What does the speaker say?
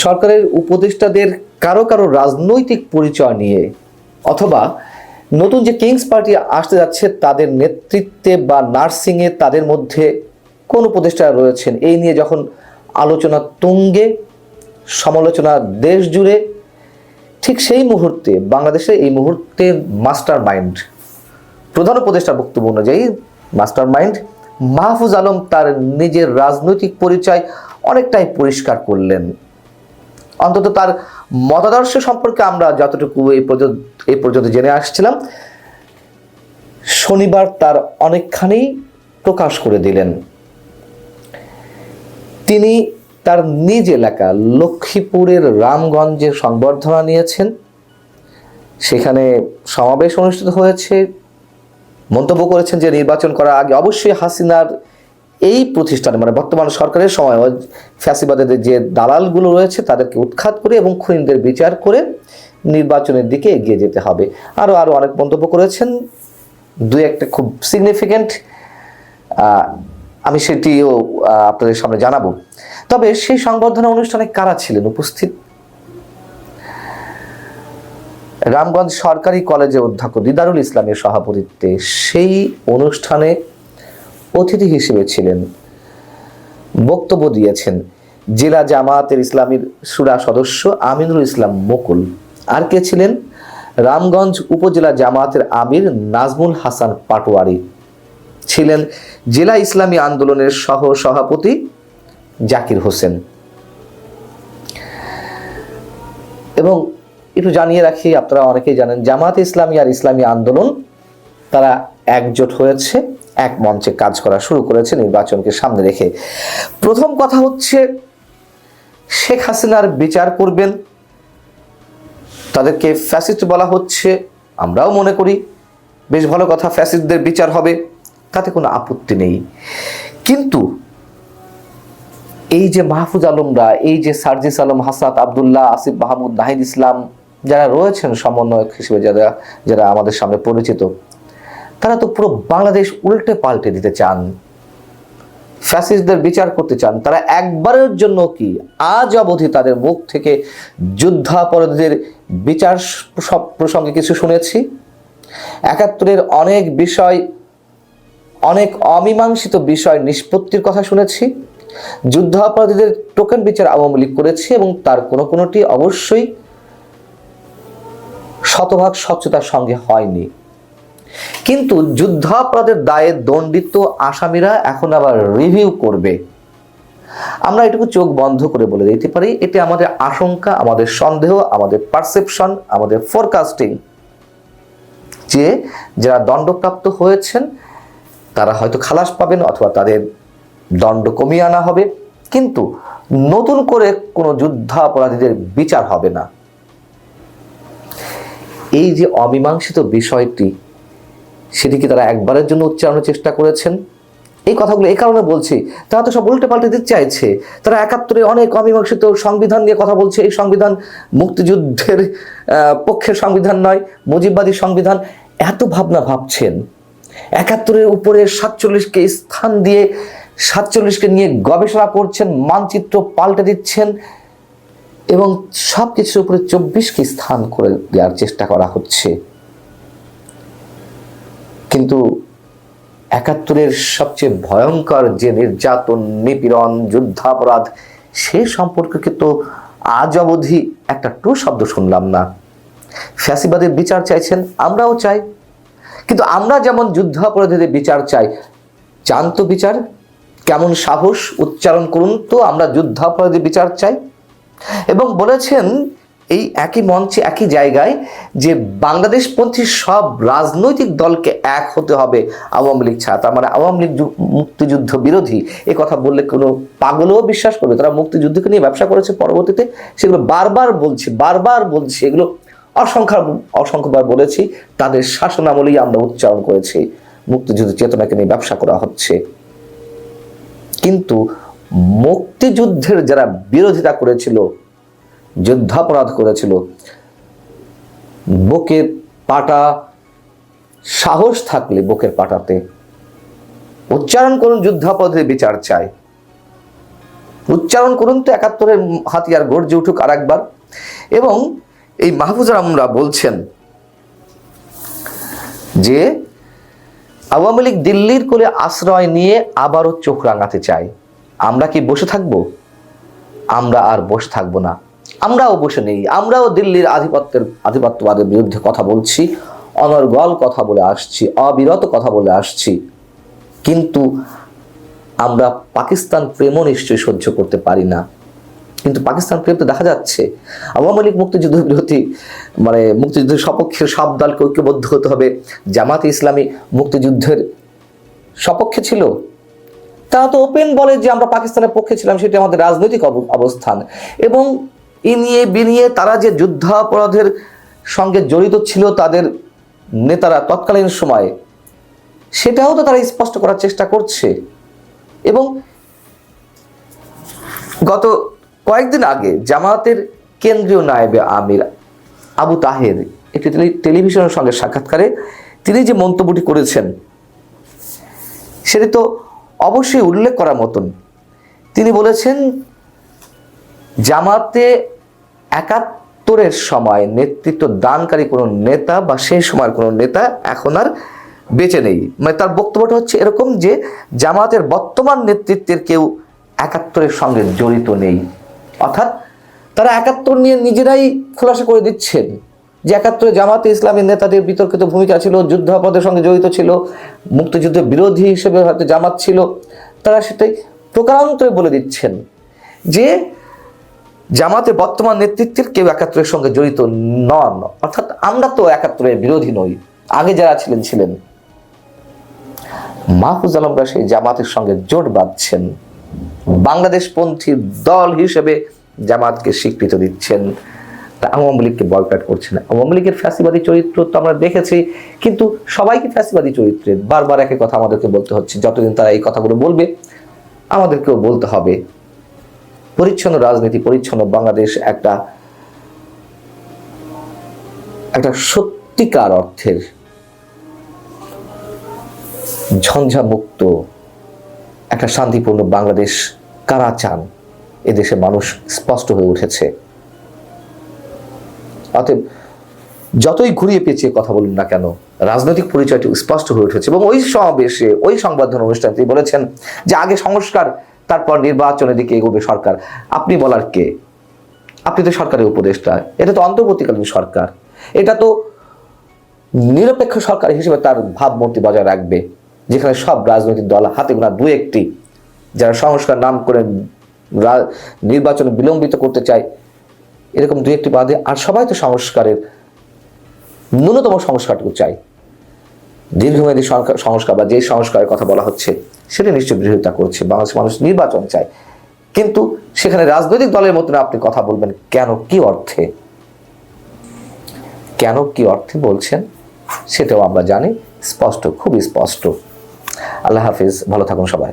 সরকারের উপদেষ্টাদের কারও কারও রাজনৈতিক পরিচয় নিয়ে অথবা নতুন যে কিংস পার্টি আসতে যাচ্ছে, তাদের নেতৃত্বে বা নার্সিংয়ে তাদের মধ্যে কোন উপদেষ্টা রয়েছেন? এই নিয়ে যখন আলোচনা তুঙ্গে, সমালোচনা দেশ জুড়ে ঠিক সেই মুহূর্তে, বাংলাদেশে এই মুহূর্তের মাস্টার মাইন্ড প্রধান উপদেষ্টার বক্তব্য অনুযায়ী মাস্টার মাইন্ড মাহফুজ আলম তার নিজের রাজনৈতিক পরিচয় অনেকটাই পরিষ্কার করলেন। অন্তত তার মতাদর্শ সম্পর্কে আমরা যতটুকু এই পর্যন্ত এই পর্যন্ত জেনে আসছিলাম, শনিবার তার অনেকখানি প্রকাশ করে দিলেন। তিনি তার নিজ এলাকা লক্ষ্মীপুরের রামগঞ্জে সংবর্ধনা নিয়েছেন। সেখানে সমাবেশ অনুষ্ঠিত হয়েছে। মন্তব্য করেছেন যে নির্বাচন করার আগে অবশ্যই হাসিনার এই প্রতিষ্ঠানে মানে বর্তমান সরকারের সময় ফ্যাসিবাদের যে দালালগুলো রয়েছে, তাদেরকে উৎখাত করে এবং খুনিদের বিচার করে নির্বাচনের দিকে এগিয়ে যেতে হবে। আরও আরও অনেক মন্তব্য করেছেন। দু একটা খুব সিগনিফিক্যান্ট আমি সেটিও আপনাদের সামনে জানাব। তবে সেই সংবর্ধনা অনুষ্ঠানে কারা ছিলেন উপস্থিত? রামগঞ্জ সরকারি কলেজের অধ্যক্ষ দিদারুল ইসলামের সভাপতিত্বে সেই অনুষ্ঠানে অতিথি হিসেবে ছিলেন। বক্তব্য দিয়েছেন, জেলা জামায়াতের ইসলামীর সুরা সদস্য আমিনুল ইসলাম মুকুল। আর কে ছিলেন? রামগঞ্জ উপজেলা জামায়াতের আমির নাজমুল হাসান পাটোয়ারি। ছিলেন জেলা ইসলামী আন্দোলনের সহ সভাপতি জাকির হোসেন। এবং একটু জানিয়ে রাখি, আপনারা অনেকেই জানেন জামাত ইসলামী আর ইসলামী আন্দোলন, তারা একজোট হয়েছে। এক মঞ্চে কাজ করা শুরু করেছে নির্বাচনকে সামনে রেখে। প্রথম কথা হচ্ছে, শেখ হাসিনার বিচার করবেন। তাদেরকে ফ্যাসিস্ট বলা হচ্ছে, আমরাও মনে করি, বেশ ভালো কথা, ফ্যাসিস্টদের বিচার হবে, তাতে কোনো আপত্তি নেই। কিন্তু এই যে মাহফুজ আলমরা, এই যে সার্জিস আলম হাসাত আবদুল্লাহ, আসিফ মাহমুদ, নাহিদ ইসলাম, যারা রয়েছেন সমন্বয়ক হিসেবে, যারা যারা আমাদের সামনে পরিচিত তারা তো পুরো বাংলাদেশ উল্টে পাল্টে দিতে চান। ফ্যাসিস্টদের বিচার করতে চান। তারা একবারের জন্য কি আজ অবধি তাদের মুখ থেকে যুদ্ধাপরাধীদের বিচার সব প্রসঙ্গে কিছু শুনেছি? একাত্তরের অনেক বিষয়, অনেক অমীমাংসিত বিষয় নিষ্পত্তির কথা শুনেছি। যুদ্ধাপরাধীদের টোকেন বিচার আওয়ামী লীগ করেছে এবং তার কোনো কোনোটি অবশ্যই শতভাগ স্বচ্ছতার সঙ্গে হয়নি। কিন্তু যুদ্ধাপরাধের দায়ে দণ্ডিত আসামিরা এখন আবার রিভিউ করবে। আমরা এটুকু চোখ বন্ধ করে বলে দিতে পারি এটি আমাদের আশঙ্কা, আমাদের সন্দেহ, আমাদের পারসেপশন আমাদের ফোরকাস্টিং যে যারা দণ্ডপ্রাপ্ত হয়েছেন, তারা হয়তো খালাস পাবেন অথবা তাদের দণ্ড কমিয়ে আনা হবে। কিন্তু নতুন করে কোনো যুদ্ধাপরাধীদের বিচার হবে না। এই যে অমীমাংসিত বিষয়টি সেটি কি তারা একবারের জন্য উচ্চারণের চেষ্টা করেছেন? এই কথাগুলো এই কারণে বলছি, তারা তো সব উল্টে পাল্টে দিতে চাইছে। তারা একাত্তরে অনেক অমীমাংসিত সংবিধান নিয়ে কথা বলছে। এই সংবিধান মুক্তিযুদ্ধের পক্ষের সংবিধান নয়, মুজিববাদী সংবিধান। এত ভাবনা ভাবছেন। একাত্তরের উপরে সাতচল্লিশকে স্থান দিয়ে সাতচল্লিশকে নিয়ে গবেষণা করছেন, মানচিত্র পাল্টে দিচ্ছেন এবং সব কিছুর উপরে চব্বিশকে স্থান করে দেওয়ার চেষ্টা করা হচ্ছে। কিন্তু একাত্তরের সবচেয়ে ভয়ঙ্কর যে নির্যাতন, নিপীড়ন, যুদ্ধাপরাধ, সে সম্পর্কে তো আজ অবধি একটা টু শব্দ শুনলাম না। ফ্যাসিবাদের বিচার চাইছেন, আমরাও চাই। কিন্তু আমরা যেমন যুদ্ধাপরাধীদের বিচার চাই চান তো বিচার, কেমন সাহস উচ্চারণ করুন, তো আমরা যুদ্ধাপরাধীদের বিচার চাই। এবং বলেছেন এই একই মঞ্চে, একই জায়গায় যে বাংলাদেশপন্থী সব রাজনৈতিক দলকে এক হতে হবে আওয়ামী লীগ ছাড়া। তার মানে আওয়ামী লীগ মুক্তিযুদ্ধ বিরোধী। এ কথা বললে কোনো পাগলও বিশ্বাস করবে তারা মুক্তিযুদ্ধকে নিয়ে ব্যবসা করেছে পরবর্তীতে। সেগুলো বারবার বলছি বারবার বলছি। এগুলো অসংখ্য, অসংখ্যবার বলেছি। তাদের শাসনামলেই আমরা উচ্চারণ করেছি। মুক্তিযুদ্ধ চেতনাকে নিয়ে ব্যবসা করা হচ্ছে। কিন্তু মুক্তিযুদ্ধের যারা বিরোধিতা করেছিল যুদ্ধাপরাধ করেছিল। বুকের পাটা, সাহস থাকলে বুকের পাটাতে। উচ্চারণ করুন, যুদ্ধাপরাধের বিচার চাই। উচ্চারণ করুন তো একাত্তরের হাতিয়ার গর্জে উঠুক আর একবার এবং এই মাহফুজার আমরা বলছেন যে, আওয়ামী লীগ দিল্লির কোলে আশ্রয় নিয়ে আবারও চোখ রাঙাতে চায়। আমরা কি বসে থাকব? আমরা আর বসে থাকব না। আমরাও বসে নেই, আমরাও দিল্লির আধিপত্যের, আধিপত্যবাদের বিরুদ্ধে কথা বলছি, অনর্গল কথা বলে আসছি, অবিরত কথা বলে আসছি, কিন্তু আমরা পাকিস্তান প্রেমও নিশ্চয়ই সহ্য করতে পারি না। কিন্তু পাকিস্তান প্রেম তো দেখা যাচ্ছে। আওয়ামী লীগ মুক্তিযুদ্ধ বিরোধী মানে মুক্তিযুদ্ধের সপক্ষে সব দলকে ঐক্যবদ্ধ হতে হবে। জামাত ইসলামী মুক্তিযুদ্ধের সপক্ষে ছিল। তারা তো ওপেন বলে যে আমরা পাকিস্তানের পক্ষে ছিলাম, সেটি আমাদের রাজনৈতিক অব- অবস্থান। এবং এ নিয়ে বিনিয়ে তারা যে যুদ্ধাপরাধের সঙ্গে জড়িত ছিল তাদের নেতারা তৎকালীন সময়ে, সেটাও তো তারা স্পষ্ট করার চেষ্টা করছে। এবং গত কয়েকদিন আগে জামায়াতের কেন্দ্রীয় নায়েবে আমির আবু তাহের একটি টেলি- টেলিভিশনের সঙ্গে সাক্ষাৎকারে তিনি যে মন্তব্যটি করেছেন, সেটি তো অবশ্যই উল্লেখ করার মতন। তিনি বলেছেন জামাতে একাত্তরের সময় নেতৃত্ব দানকারী কোনো নেতা বা সেই সময়ের কোনো নেতা এখন আর বেঁচে নেই। মানে তার বক্তব্যটা হচ্ছে এরকম যে জামাতের বর্তমান নেতৃত্বের কেউ একাত্তরের সঙ্গে জড়িত নেই। অর্থাৎ তারা একাত্তর নিয়ে নিজেরাই খোলাসা করে দিচ্ছেন যে একাত্তরে জামাতে ইসলামী নেতাদের বিতর্কিত ভূমিকা ছিল যুদ্ধাপদের সঙ্গে জড়িত ছিল মুক্তিযুদ্ধের বিরোধী হিসেবে হয়তো জামাত ছিল, তারা সেটাই প্রকারান্তরে বলে দিচ্ছেন যে জামাতের বর্তমান নেতৃত্বের কেউ একাত্তরের সঙ্গে জড়িত নন। অর্থাৎ আমরা তো একাত্তরের বিরোধী নই। আগে যারা ছিলেন ছিলেন। মাহফুজ আলমরা সেই জামাতের সঙ্গে জোট বাঁধছেন। বাংলাদেশপন্থী দল হিসেবে জামাতকে স্বীকৃতি দিচ্ছেন। তা আওয়ামী লীগকে বয়কট করছেন। আওয়ামী লীগের ফ্যাসিবাদী চরিত্র তো আমরা দেখেছি, কিন্তু সবাইকে ফ্যাসিবাদী চরিত্রের বারবার একই কথা আমাদেরকে বলতে হচ্ছে। যতদিন তারা এই কথাগুলো বলবে, আমাদেরকেও বলতে হবে। পরিচ্ছন্ন রাজনীতি, পরিচ্ছন্ন বাংলাদেশ একটা একটা সত্যিকার অর্থের ঝঞ্ঝা মুক্ত একটা শান্তিপূর্ণ বাংলাদেশ কারা চান? এদেশে মানুষ স্পষ্ট হয়ে উঠেছে। অতএব যতই ঘুরিয়ে পেঁচিয়ে কথা বলুন না কেন, রাজনৈতিক পরিচয়টি স্পষ্ট হয়ে উঠেছে এবং ওই সমাবেশে, ওই সংবর্ধনা অনুষ্ঠানে তিনি বলেছেন যে আগে সংস্কার তারপর নির্বাচনের দিকে এগোবে সরকার। আপনি বলার কে? আপনি তো সরকারের উপদেষ্টা। এটা তো অন্তর্বর্তীকালীন সরকার। এটা তো নিরপেক্ষ সরকার হিসেবে তার ভাবমূর্তি বজায় রাখবে, যেখানে সব রাজনৈতিক দল হাতে গোনা দু একটি, যারা সংস্কার নাম করে নির্বাচন বিলম্বিত করতে চায়, এরকম দু একটি বাদে আর সবাই তো সংস্কারের ন্যূনতম সংস্কারটুকু চাই দীর্ঘমেয়াদী সংস্কার বা যে সংস্কারের কথা বলা হচ্ছে সেটা নিশ্চয়ই বিরোধিতা করছে। বাংলাদেশের মানুষ নির্বাচন চায়। কিন্তু সেখানে রাজনৈতিক দলের মতন আপনি কথা বলবেন কেন? কি অর্থে? কেন কি অর্থে বলছেন? সেটাও আমরা জানি। স্পষ্ট খুব স্পষ্ট। আল্লাহ হাফিজ। ভালো থাকুন সবাই।